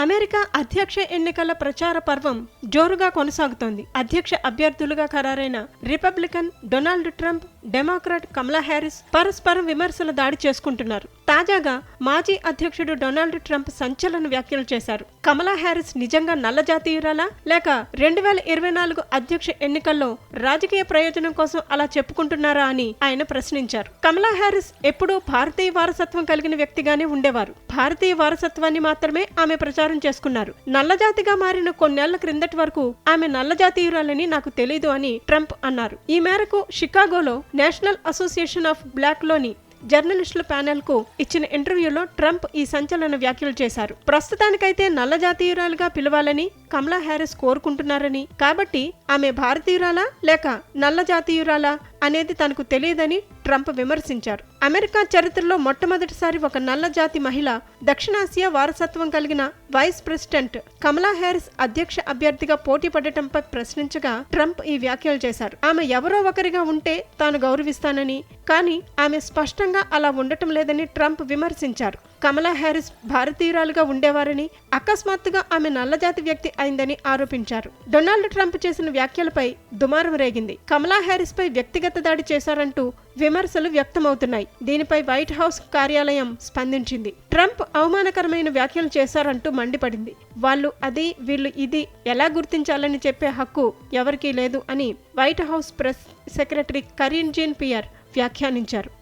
America అధ్యక్ష ఎన్నికల ప్రచార పర్వం జోరుగా కొనసాగుతోంది. అధ్యక్ష అభ్యర్థులుగా ఖరారైన Republican Donald Trump Democrat Kamala Harris పరస్పరం విమర్శల దాడి చేసుకుంటున్నారు. తాజాగా మాజీ అధ్యక్షుడు డొనాల్డ్ ట్రంప్ సంచలన వ్యాఖ్యలు చేశారు. కమలా హ్యారిస్ నిజంగా నల్ల జాతీయురాలా? లేక రెండు వేల ఇరవై నాలుగు అధ్యక్ష ఎన్నికల్లో రాజకీయ ప్రయోజనం కోసం అలా చెప్పుకుంటున్నారా అని ఆయన ప్రశ్నించారు. కమలా హ్యారిస్ ఎప్పుడూ భారతీయ వారసత్వం కలిగిన వ్యక్తిగానే ఉండేవారు. భారతీయ వారసత్వాన్ని మాత్రమే ఆమె ప్రచారం చేసుకున్నారు. నల్లజాతిగా మారిన కొన్నేళ్ళ క్రిందటి వరకు ఆమె నల్లజాతీయురాలని నాకు తెలీదు అని ట్రంప్ అన్నారు. ఈ మేరకు షికాగోలో నేషనల్ అసోసియేషన్ ఆఫ్ బ్లాక్లోని జర్నలిస్టుల ప్యానెల్కు ఇచ్చిన ఇంటర్వ్యూలో ట్రంప్ ఈ సంచలన వ్యాఖ్యలు చేశారు. ప్రస్తుతానికైతే నల్ల జాతీయురాలుగా పిలవాలని కమలా హ్యారిస్ కోరుకుంటున్నారని కాబట్టి ఆమె భారతీయురాలా లేక నల్ల జాతీయురాలా అనేది తనకు తెలియదని ట్రంప్ విమర్శించారు. అమెరికా చరిత్రలో మొట్టమొదటిసారి ఒక నల్ల జాతి మహిళ దక్షిణాసియా వారసత్వం కలిగిన వైస్ ప్రెసిడెంట్ కమలా హ్యారిస్ అధ్యక్ష అభ్యర్థిగా పోటీ పడటంపై ప్రశ్నించగా ట్రంప్ ఈ వ్యాఖ్యలు చేశారు. ఆమె ఎవరో ఒకరిగా ఉంటే తాను గౌరవిస్తానని కానీ ఆమె స్పష్టంగా అలా ఉండటం లేదని ట్రంప్ విమర్శించారు. కమలా హ్యారిస్ భారతీయురాలుగా ఉండేవారని అకస్మాత్తుగా ఆమె నల్లజాతి వ్యక్తి అయిందని ఆరోపించారు. డొనాల్డ్ ట్రంప్ చేసిన వ్యాఖ్యలపై దుమారం రేగింది. కమలా హ్యారిస్ పై వ్యక్తిగత దాడి చేశారంటూ విమర్శలు వ్యక్తమవుతున్నాయి. దీనిపై వైట్ హౌస్ కార్యాలయం స్పందించింది. ట్రంప్ అవమానకరమైన వ్యాఖ్యలు చేశారంటూ మండిపడింది. వాళ్ళు అది వీళ్ళు ఇది ఎలా గుర్తించాలని చెప్పే హక్కు ఎవరికీ లేదు అని White House press secretary Karine Jean Pierre వ్యాఖ్యానించారు.